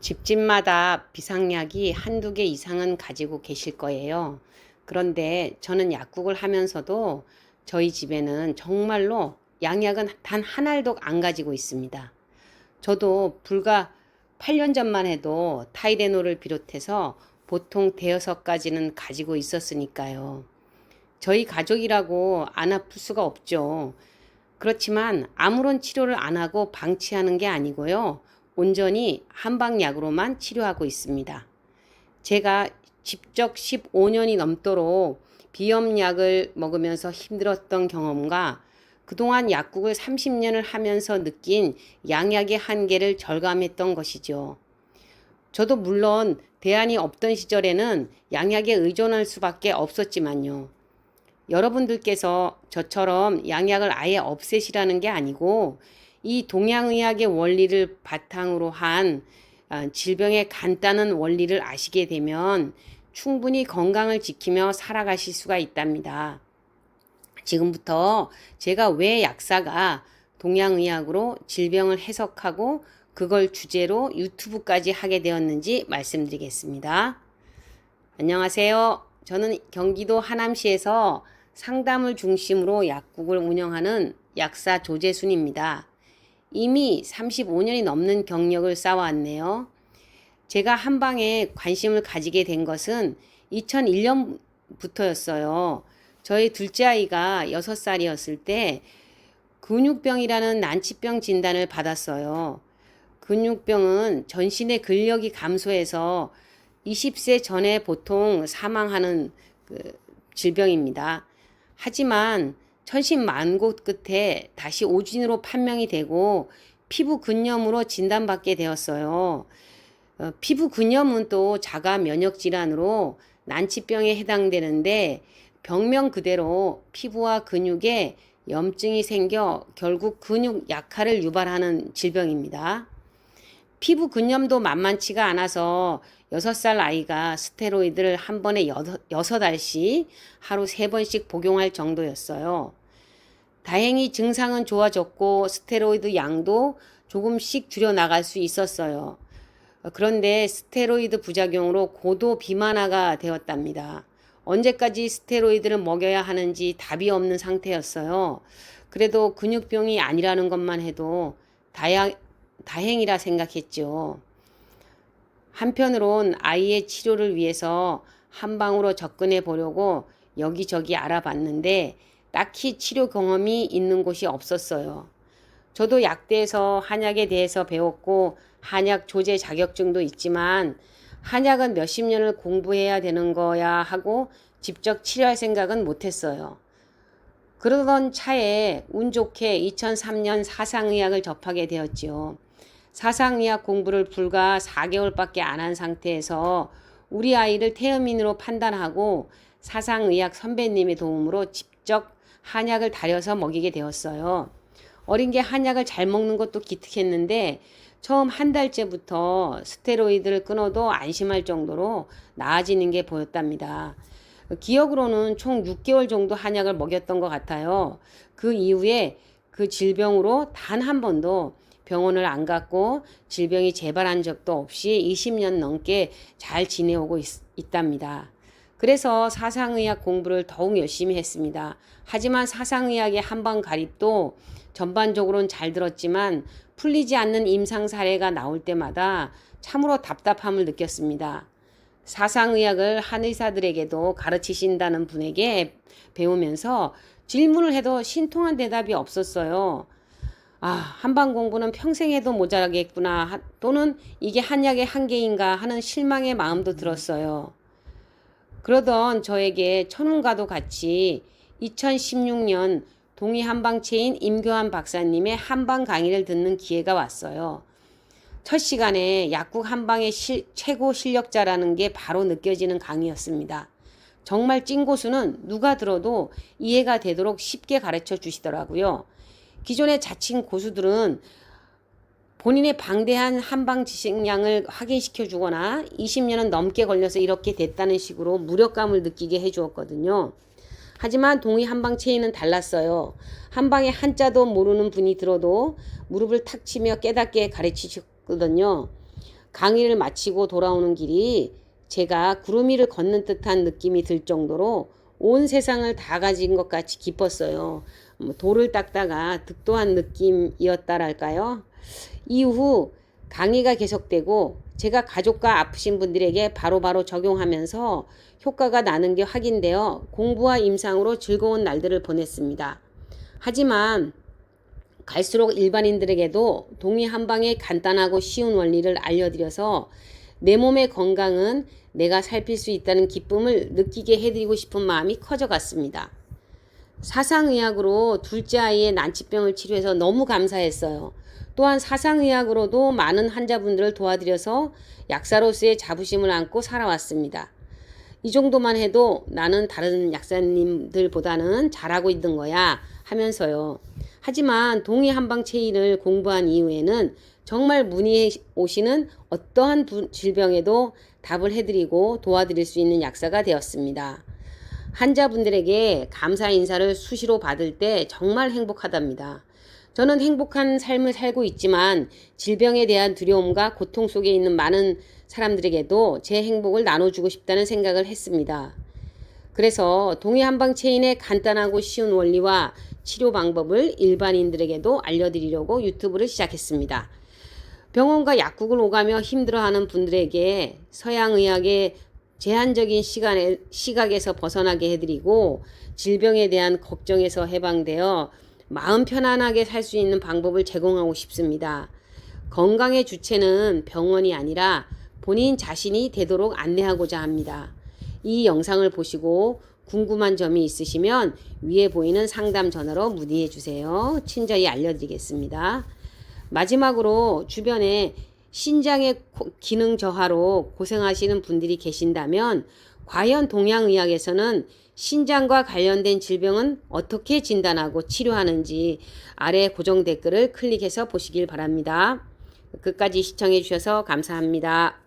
집집마다 비상약이 한두 개 이상은 가지고 계실 거예요. 그런데 저는 약국을 하면서도 저희 집에는 정말로 양약은 단 한 알도 안 가지고 있습니다. 저도 불과 8년 전만 해도 타이레놀을 비롯해서 보통 대여섯 가지는 가지고 있었으니까요. 저희 가족이라고 안 아플 수가 없죠. 그렇지만 아무런 치료를 안 하고 방치하는 게 아니고요. 온전히 한방약으로만 치료하고 있습니다. 제가 직접 15년이 넘도록 비염약을 먹으면서 힘들었던 경험과 그동안 약국을 30년을 하면서 느낀 양약의 한계를 절감했던 것이죠. 저도 물론 대안이 없던 시절에는 양약에 의존할 수밖에 없었지만요. 여러분들께서 저처럼 양약을 아예 없애시라는 게 아니고 이 동양의학의 원리를 바탕으로 한 아, 질병의 간단한 원리를 아시게 되면 충분히 건강을 지키며 살아가실 수가 있답니다. 지금부터 제가 왜 약사가 동양의학으로 질병을 해석하고 그걸 주제로 유튜브까지 하게 되었는지 말씀드리겠습니다. 안녕하세요. 저는 경기도 하남시에서 상담을 중심으로 약국을 운영하는 약사 조재순입니다. 이미 35년이 넘는 경력을 쌓아왔네요. 제가 한방에 관심을 가지게 된 것은 2001년부터였어요. 저희 둘째 아이가 6살이었을 때 근육병이라는 난치병 진단을 받았어요. 근육병은 전신의 근력이 감소해서 20세 전에 보통 사망하는 그 질병입니다. 하지만 천신만고 끝에 다시 오진으로 판명이 되고 피부 근염으로 진단받게 되었어요. 어, 피부 근염은 또 자가 면역 질환으로 난치병에 해당되는데 병명 그대로 피부와 근육에 염증이 생겨 결국 근육 약화를 유발하는 질병입니다. 피부 근염도 만만치가 않아서 6살 아이가 스테로이드를 한 번에 6알씩 하루 3번씩 복용할 정도였어요. 다행히 증상은 좋아졌고 스테로이드 양도 조금씩 줄여나갈 수 있었어요. 그런데 스테로이드 부작용으로 고도 비만화가 되었답니다. 언제까지 스테로이드를 먹여야 하는지 답이 없는 상태였어요. 그래도 근육병이 아니라는 것만 해도 다야, 다행이라 생각했죠. 한편으론 아이의 치료를 위해서 한 방으로 접근해 보려고 여기저기 알아봤는데 딱히 치료 경험이 있는 곳이 없었어요. 저도 약대에서 한약에 대해서 배웠고 한약 조제 자격증도 있지만 한약은 몇십 년을 공부해야 되는 거야 하고 직접 치료할 생각은 못했어요. 그러던 차에 운 좋게 2003년 사상의학을 접하게 되었지요. 사상의학 공부를 불과 4개월밖에 안 한 상태에서 우리 아이를 태음인으로 판단하고 사상의학 선배님의 도움으로 직접 한약을 다려서 먹이게 되었어요. 어린 게 한약을 잘 먹는 것도 기특했는데 처음 한 달째부터 스테로이드를 끊어도 안심할 정도로 나아지는 게 보였답니다. 기억으로는 총 6개월 정도 한약을 먹였던 것 같아요. 그 이후에 그 질병으로 단 한 번도 병원을 안 갔고 질병이 재발한 적도 없이 20년 넘게 잘 지내오고 있, 있답니다. 그래서 사상의학 공부를 더욱 열심히 했습니다. 하지만 사상의학의 한방 가립도 전반적으로는 잘 들었지만 풀리지 않는 임상 사례가 나올 때마다 참으로 답답함을 느꼈습니다. 사상의학을 한 의사들에게도 가르치신다는 분에게 배우면서 질문을 해도 신통한 대답이 없었어요. 아, 한방 공부는 평생 해도 모자라겠구나. 또는 이게 한약의 한계인가 하는 실망의 마음도 들었어요. 그러던 저에게 천운과도 같이 2016년 동의 한방체인 임교환 박사님의 한방 강의를 듣는 기회가 왔어요. 첫 시간에 약국 한방의 실, 최고 실력자라는 게 바로 느껴지는 강의였습니다. 정말 찐고수는 누가 들어도 이해가 되도록 쉽게 가르쳐 주시더라고요. 기존의 자칭 고수들은 본인의 방대한 한방 지식량을 확인시켜 주거나 20년은 넘게 걸려서 이렇게 됐다는 식으로 무력감을 느끼게 해 주었거든요. 하지만 동의 한방 체인은 달랐어요. 한방에 한자도 모르는 분이 들어도 무릎을 탁 치며 깨닫게 가르치셨거든요. 강의를 마치고 돌아오는 길이 제가 구름 위를 걷는 듯한 느낌이 들 정도로 온 세상을 다 가진 것 같이 기뻤어요. 뭐 돌을 닦다가 득도한 느낌이었다랄까요? 이후 강의가 계속되고 제가 가족과 아프신 분들에게 바로 바로 적용하면서 효과가 나는 게 확인되어 공부와 임상으로 즐거운 날들을 보냈습니다. 하지만 갈수록 일반인들에게도 동의 한 방에 간단하고 쉬운 원리를 알려드려서 내 몸의 건강은 내가 살필 수 있다는 기쁨을 느끼게 해드리고 싶은 마음이 커져갔습니다. 사상의학으로 둘째 아이의 난치병을 치료해서 너무 감사했어요. 또한 사상의학으로도 많은 환자분들을 도와드려서 약사로서의 자부심을 안고 살아왔습니다. 이 정도만 해도 나는 다른 약사님들보다는 잘하고 있는 거야 하면서요. 하지만 동의 한방 체인을 공부한 이후에는 정말 문의해 오시는 어떠한 부- 질병에도 답을 해드리고 도와드릴 수 있는 약사가 되었습니다. 환자분들에게 감사 인사를 수시로 받을 때 정말 행복하답니다. 저는 행복한 삶을 살고 있지만 질병에 대한 두려움과 고통 속에 있는 많은 사람들에게도 제 행복을 나눠주고 싶다는 생각을 했습니다. 그래서 동해 한방 체인의 간단하고 쉬운 원리와 치료 방법을 일반인들에게도 알려드리려고 유튜브를 시작했습니다. 병원과 약국을 오가며 힘들어하는 분들에게 서양의학의 제한적인 시간에, 시각에서 벗어나게 해드리고 질병에 대한 걱정에서 해방되어 마음 편안하게 살 수 있는 방법을 제공하고 싶습니다. 건강의 주체는 병원이 아니라 본인 자신이 되도록 안내하고자 합니다. 이 영상을 보시고 궁금한 점이 있으시면 위에 보이는 상담 전화로 문의해 주세요. 친절히 알려드리겠습니다. 마지막으로 주변에 신장의 고- 기능 저하로 고생하시는 분들이 계신다면 과연 동양의학에서는 신장과 관련된 질병은 어떻게 진단하고 치료하는지 아래 고정 댓글을 클릭해서 보시길 바랍니다. 끝까지 시청해 주셔서 감사합니다.